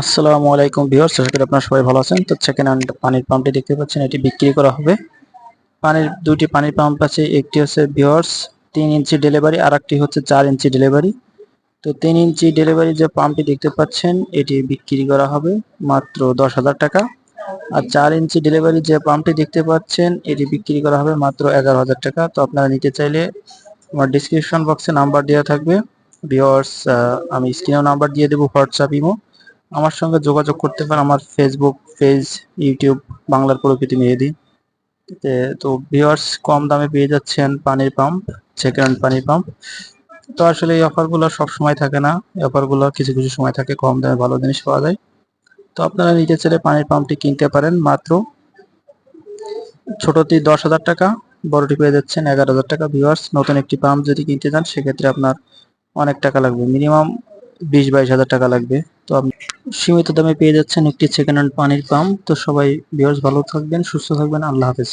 আসসালামু আলাইকুম ভিউয়ার্স, আশা করি আপনারা সবাই ভালো আছেন। তো সেকেন্ড হ্যান্ড পানির পাম্পটি দেখতে পাচ্ছেন, এটি বিক্রি করা হবে। পানির দুইটি পানির পাম্প আছে, একটি হচ্ছে ভিউয়ার্স, তিন ইঞ্চি ডেলিভারি আর একটি হচ্ছে চার ইঞ্চি ডেলিভারি। তো তিন ইঞ্চি ডেলিভারি যে পাম্পটি দেখতে পাচ্ছেন, এটি বিক্রি করা হবে মাত্র দশ হাজার টাকা। আর চার ইঞ্চি ডেলিভারি যে পাম্পটি দেখতে পাচ্ছেন, এটি বিক্রি করা হবে মাত্র এগারো হাজার টাকা। তো আপনারা নিতে চাইলে আমার ডিসক্রিপশন বক্সে নাম্বার দেওয়া থাকবে। ভিউয়ার্স আমি স্ক্রিনেও নাম্বার দিয়ে দেবো হোয়াটসঅ্যাপ ইমো আমার সঙ্গে যোগাযোগ করতে পারেন। আমার ফেসবুক পেজ ইউটিউব বাংলার প্রকৃতি মেহেদি তে- ভিউয়ার্স কম দামে পেয়ে যাচ্ছেন পানির পাম্প সেকেন্ড হ্যান্ড পানির পাম্প তো আসলে এই অফারগুলো সব সময় থাকে না। এই অফারগুলো কিছু কিছু সময় থাকে, কম দামে ভালো জিনিস পাওয়া যায়। তো আপনারা নিজে চাইলে পানির পাম্পটি কিনতে পারেন মাত্র ছোটটি দশ হাজার টাকা, বড়টি পেয়ে যাচ্ছেন এগারো হাজার টাকা। ভিউয়ার্স নতুন একটি পাম্প যদি কিনতে চান, সেক্ষেত্রে আপনার অনেক টাকা লাগবে। মিনিমাম বিশ বাইশ হাজার টাকা লাগবে। তো আপনি সীমিত দামে পেয়ে যাচ্ছেন একটি সেকেন্ড হ্যান্ড পানির পাম্প তো সবাই ভিউয়ার্স ভালো থাকবেন, সুস্থ থাকবেন। আল্লাহ হাফেজ।